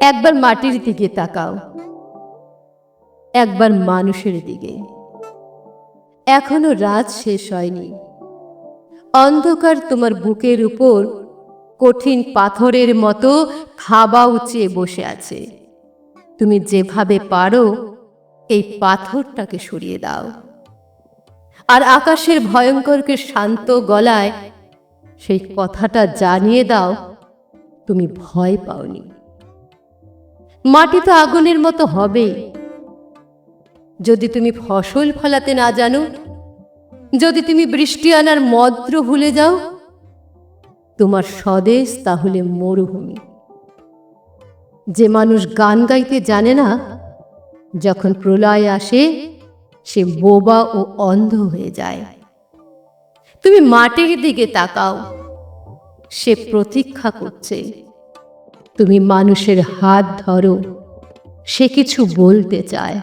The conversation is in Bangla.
একবার মাটির দিকে তাকাও। একবার মানুষের দিকে। এখনও রাত শেষ হয়নি। অন্ধকার তোমার বুকের উপর কঠিন পাথরের মতো খাবা উঁচিয়ে বসে আছে। তুমি যেভাবে পারো, এই পাথরটাকে সরিয়ে দাও। আর আকাশের ভয়ঙ্করকে শান্ত গলায় সেই কথাটা জানিয়ে দাও তুমি ভয় পাওনি। মাটি তো আগুনের মতো হবেই। যদি তুমি ফসল ফলাতে না জানো যদি তুমি বৃষ্টি আনার মদ্র ভুলে যাও তোমার স্বদেশ তাহলে মরুভূমি। যে মানুষ গান গাইতে জানে না যখন প্রলয় আসে সে বোবা ও অন্ধ হয়ে যায়। তুমি মাটির দিকে তাকাও। সে প্রতীক্ষা করছে। তুমি মানুষের হাত ধরো। সে কিছু বলতে চায়।